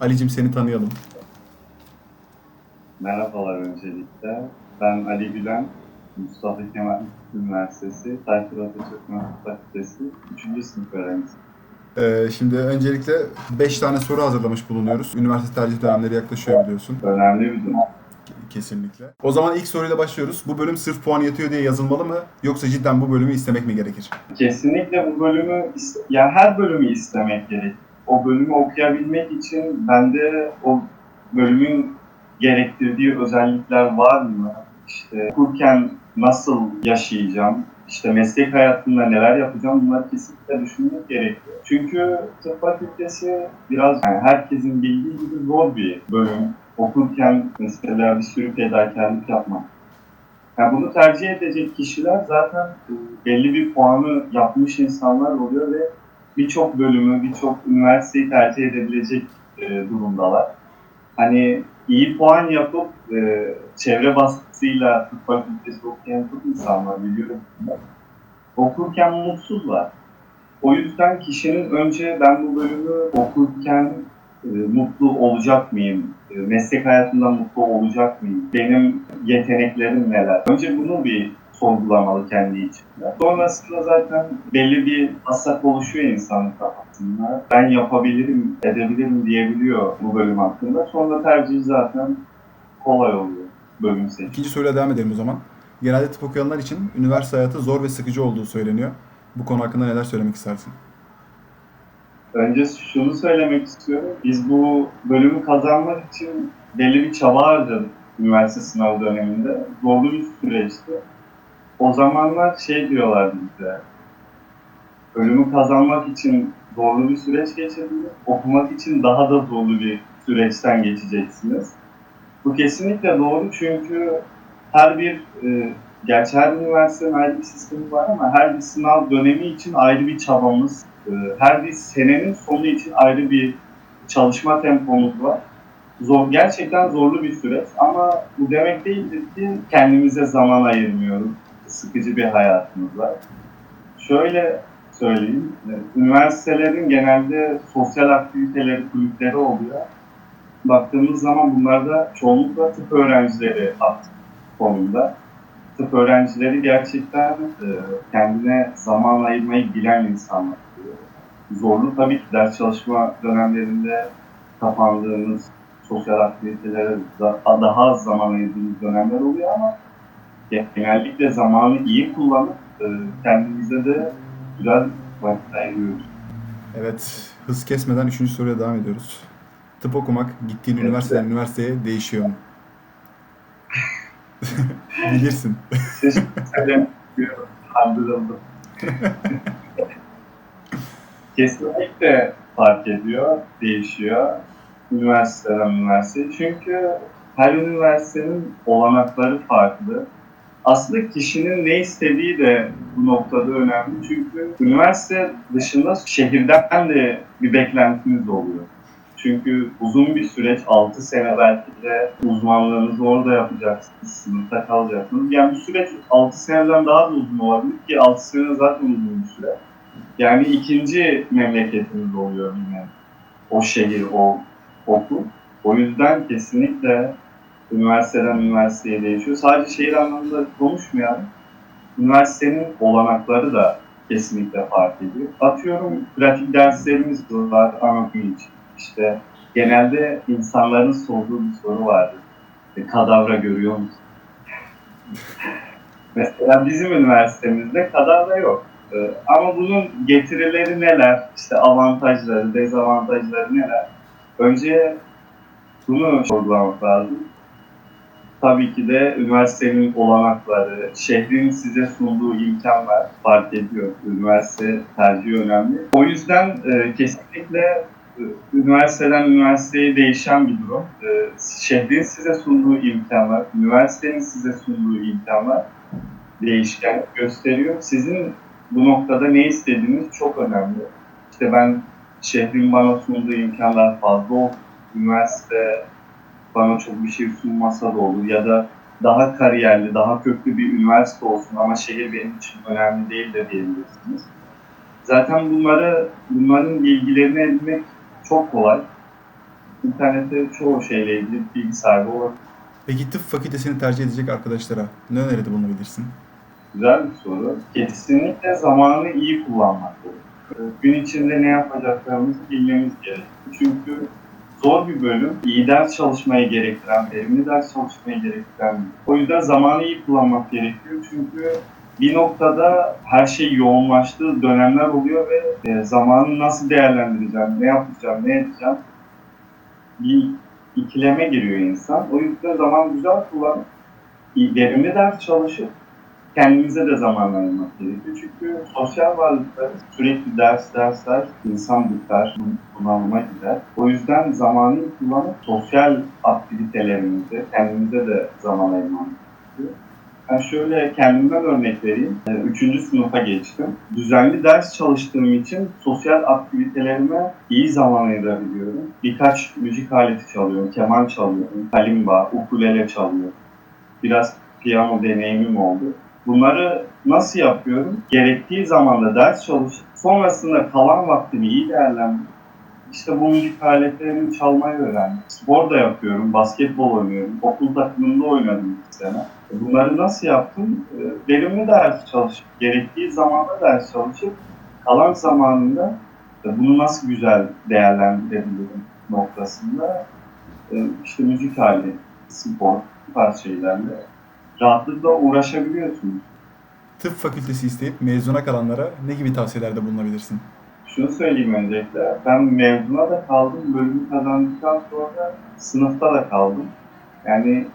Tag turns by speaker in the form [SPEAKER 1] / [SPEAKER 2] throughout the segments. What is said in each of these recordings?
[SPEAKER 1] Alicim seni tanıyalım.
[SPEAKER 2] Merhabalar öncelikle. Ben Ali Gülen, Mustafa Kemal Üniversitesi, Tayfur Atatürk Mühendislik Fakültesi 3. sınıf öğrencisiyim.
[SPEAKER 1] Ee, şimdi öncelikle 5 tane soru hazırlamış bulunuyoruz. Üniversite tercih dönemleri yaklaşıyor biliyorsun.
[SPEAKER 2] Önemli bir durum.
[SPEAKER 1] Kesinlikle. O zaman ilk soruyla başlıyoruz. Bu bölüm sırf puan yatıyor diye yazılmalı mı? Yoksa cidden bu bölümü istemek mi gerekir?
[SPEAKER 2] Kesinlikle bu bölümü, yani her bölümü istemek gerek. O bölümü okuyabilmek için bende o bölümün gerektirdiği özellikler var mı? İşte okurken nasıl yaşayacağım? İşte meslek hayatında neler yapacağım? Bunları kesinlikle düşünmek gerekiyor. Çünkü tıp fakültesi biraz yani herkesin bildiği gibi zor bir bölüm. Okurken mesela bir sürü fedakarlık yapmak yani bunu tercih edecek kişiler zaten belli bir puanı yapmış insanlar oluyor ve birçok bölümü, birçok üniversiteyi tercih edebilecek e, durumdalar. Hani iyi puan yapıp e, çevre baskısıyla tıp fakültesi okuyan çok insanlar biliyorum. Okurken mutsuzlar. O yüzden kişinin önce ben bu bölümü okurken e, mutlu olacak mıyım? E, meslek hayatında mutlu olacak mıyım? Benim yeteneklerim neler? Önce bunu bir sorgulamalı kendi içinde. Sonrasında zaten belli bir hasak oluşuyor insanın kafasında. Ben yapabilirim, edebilirim diyebiliyor bu bölüm hakkında. Sonra tercih zaten kolay oluyor bölüm seçimi.
[SPEAKER 1] İkinci soruyla devam edelim o zaman. Genelde tıp okuyanlar için üniversite hayatı zor ve sıkıcı olduğu söyleniyor. Bu konu hakkında neler söylemek istersin?
[SPEAKER 2] Önce şunu söylemek istiyorum. Biz bu bölümü kazanmak için belli bir çaba harcadık üniversite sınavı döneminde. Zorlu bir süreçti. O zamanlar şey diyorlardı bize. Bölümü kazanmak için zorlu bir süreç geçirdiniz. Okumak için daha da zorlu bir süreçten geçeceksiniz. Bu kesinlikle doğru çünkü her bir e, Gerçi her üniversitenin ayrı bir sistemi var ama her bir sınav dönemi için ayrı bir çabamız, e, her bir senenin sonu için ayrı bir çalışma tempomuz var. Zor, gerçekten zorlu bir süreç ama bu demek değildir ki kendimize zaman ayırmıyoruz. Sıkıcı bir hayatımız var. Şöyle söyleyeyim, üniversitelerin genelde sosyal aktiviteleri, kulüpleri oluyor. Baktığımız zaman bunlarda çoğunlukla tıp öğrencileri aktif konumda tıp öğrencileri gerçekten e, kendine zaman ayırmayı bilen insanlar. Zorlu tabii ki ders çalışma dönemlerinde kapandığımız sosyal aktivitelere da- daha az zaman ayırdığımız dönemler oluyor ama genellikle zamanı iyi kullanıp e, kendimize de güzel vakit ayırıyoruz.
[SPEAKER 1] Evet, hız kesmeden üçüncü soruya devam ediyoruz. Tıp okumak gittiğin
[SPEAKER 2] Evet.
[SPEAKER 1] üniversiteden üniversiteye değişiyor mu? Bilirsin.
[SPEAKER 2] Kandırıldım. Kesinlikle fark ediyor, değişiyor üniversiteden üniversiteye. Çünkü her üniversitenin olanakları farklı. Aslında kişinin ne istediği de bu noktada önemli. Çünkü üniversite dışında şehirden de bir beklentimiz oluyor. Çünkü uzun bir süreç, 6 sene belki de uzmanlığınızı orada yapacaksınız, sınıfta kalacaksınız. Yani bu süreç 6 seneden daha da uzun olabilir ki 6 sene zaten uzun bir süre. Yani ikinci memleketiniz oluyor yine o şehir, o okul. O yüzden kesinlikle üniversiteden üniversiteye değişiyor. Sadece şehir anlamında konuşmayalım. Üniversitenin olanakları da kesinlikle fark ediyor. Atıyorum pratik derslerimiz var anatomi için. İşte genelde insanların sorduğu bir soru vardır. E, kadavra görüyor musun? Mesela bizim üniversitemizde kadavra yok. E, ama bunun getirileri neler? İşte avantajları, dezavantajları neler? Önce bunu sorgulamak lazım. Tabii ki de üniversitenin olanakları, şehrin size sunduğu imkanlar fark ediyor. Üniversite tercihi önemli. O yüzden e, kesinlikle e, üniversiteden üniversiteye değişen bir durum. E, şehrin size sunduğu imkanlar, üniversitenin size sunduğu imkanlar değişken gösteriyor. Sizin bu noktada ne istediğiniz çok önemli. İşte ben şehrin bana sunduğu imkanlar fazla olsun, üniversite bana çok bir şey sunmasa da olur ya da daha kariyerli, daha köklü bir üniversite olsun ama şehir benim için önemli değil de diyebilirsiniz. Zaten bunları, bunların bilgilerini edinmek çok kolay. İnternette çoğu şeyle ilgili bilgi sahibi olabilir.
[SPEAKER 1] Peki tıp fakültesini tercih edecek arkadaşlara ne öneride bulunabilirsin?
[SPEAKER 2] Güzel bir soru. Kesinlikle zamanı iyi kullanmak gerekiyor. Gün içinde ne yapacaklarımızı bilmemiz gerekiyor. Çünkü zor bir bölüm, iyi ders çalışmayı gerektiren, verimli ders çalışmayı gerektiren. O yüzden zamanı iyi kullanmak gerekiyor. Çünkü bir noktada her şey yoğunlaştığı dönemler oluyor ve e, zamanı nasıl değerlendireceğim, ne yapacağım, ne edeceğim bir ikileme giriyor insan. O yüzden zaman güzel kullanıp verimli ders çalışıp kendimize de zaman ayırmak gerekiyor. Çünkü sosyal varlıklar sürekli ders, ders, ders, insan biter, bunalıma gider. O yüzden zamanı kullanıp sosyal aktivitelerimize, kendimize de zaman ayırmamız gerekiyor. Ben şöyle kendimden örnek vereyim. Ee, Üçüncü sınıfa geçtim. Düzenli ders çalıştığım için sosyal aktivitelerime iyi zaman ayırabiliyorum. Birkaç müzik aleti çalıyorum, keman çalıyorum, kalimba, ukulele çalıyorum. Biraz piyano deneyimim oldu. Bunları nasıl yapıyorum? Gerektiği zamanda ders çalışıp sonrasında kalan vaktimi iyi değerlendirip işte bu müzik aletlerini çalmayı öğrendim. Spor da yapıyorum, basketbol oynuyorum, okul takımında oynadım bir sene. Bunları nasıl yaptım? Ee, Verimli ders çalışıp, gerektiği zamanda ders çalışıp, kalan zamanında e, bunu nasıl güzel değerlendirebilirim noktasında e, işte müzik aleti, spor, bu tarz şeylerle rahatlıkla uğraşabiliyorsunuz.
[SPEAKER 1] Tıp fakültesi isteyip mezuna kalanlara ne gibi tavsiyelerde bulunabilirsin?
[SPEAKER 2] Şunu söyleyeyim öncelikle, ben mezuna da kaldım, bölümü kazandıktan sonra sınıfta da kaldım. Yani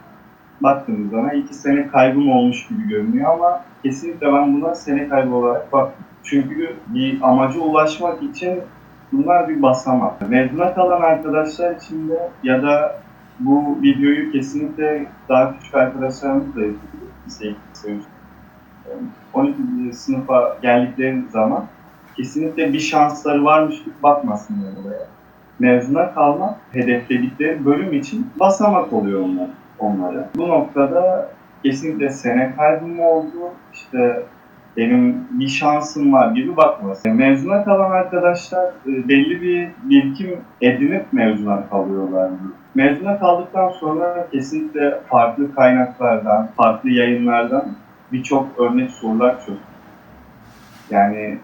[SPEAKER 2] baktığımız zaman iki sene kaybım olmuş gibi görünüyor ama kesinlikle ben buna sene kaybı olarak baktım. Çünkü bir amaca ulaşmak için bunlar bir basamak. Mezuna kalan arkadaşlar için de ya da bu videoyu kesinlikle daha küçük arkadaşlarımız da üç. 12. sınıfa geldikleri zaman kesinlikle bir şansları varmış gibi bakmasınlar oraya. Mezuna kalmak hedefledikleri bölüm için basamak oluyor onlar, onlara. Bu noktada kesinlikle sene kaybım oldu, işte benim bir şansım var gibi bakmasın. Mezuna kalan arkadaşlar e, belli bir birikim edinip mezuna kalıyorlar. Mezuna kaldıktan sonra kesinlikle farklı kaynaklardan, farklı yayınlardan birçok örnek sorular çözdüm. Yani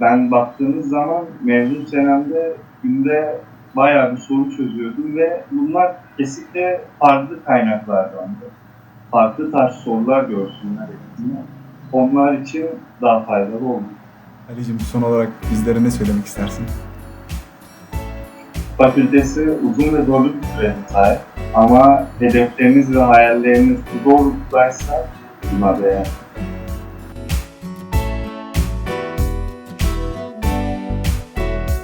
[SPEAKER 2] ben baktığınız zaman mezun senemde günde bayağı bir soru çözüyordum ve bunlar kesinlikle farklı kaynaklardandı. Farklı tarz sorular görsünler hepsini. Onlar için daha faydalı oldu.
[SPEAKER 1] Ali'cim son olarak bizlere ne söylemek istersin?
[SPEAKER 2] Fakültesi uzun ve zorlu bir süre sahip. Ama hedefleriniz ve hayalleriniz bu doğrultudaysa buna değer.